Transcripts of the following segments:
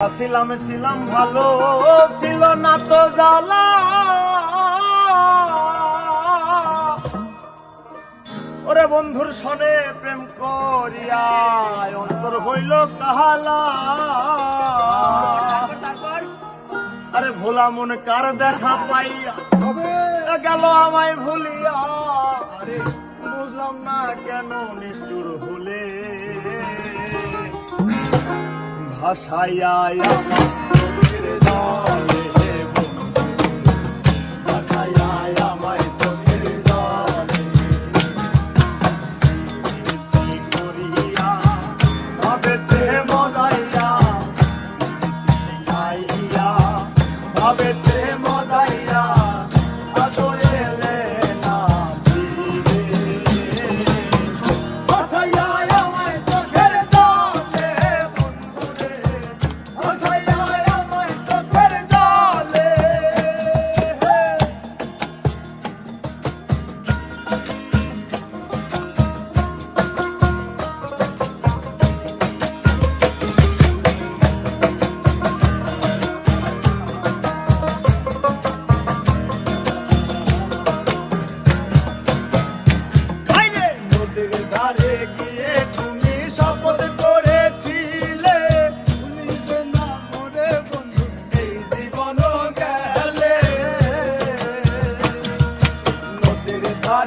ছিলাম ছিলাম ভালো, ছিল না তো জ্বালা। ওরে বন্ধুর সনে প্রেম করিয়া অন্তর হইল কাহালা। আরে ভোলা মনে কার দেখা পাইয়া, গেল আমায় ভুলিয়া। বুঝলাম না কেন নিষ্ঠুর ভাষায়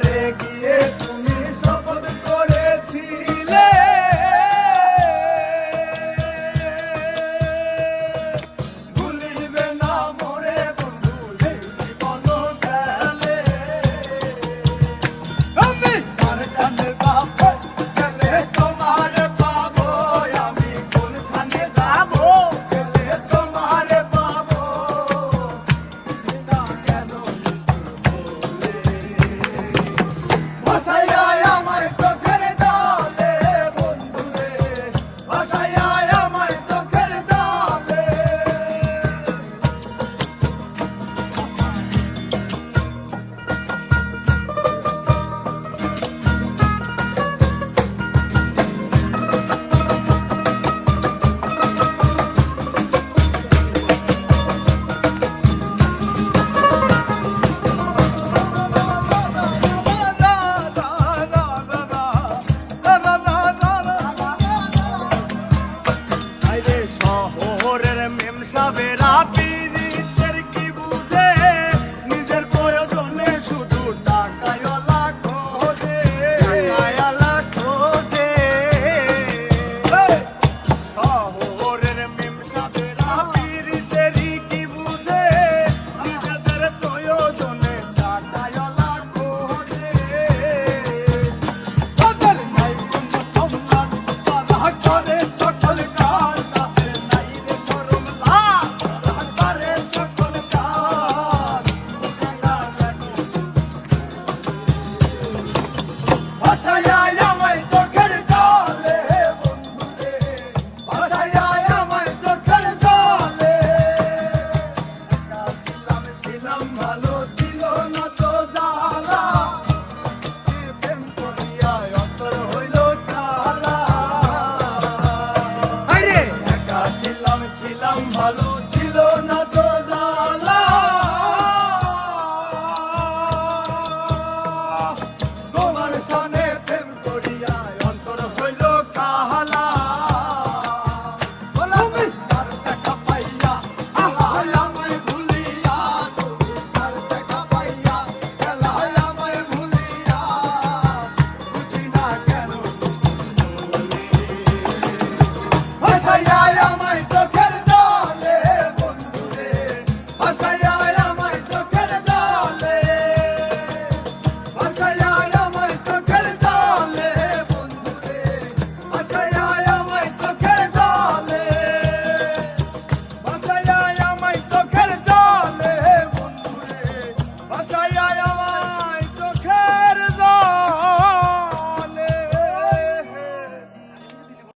alegria tu ভাষায়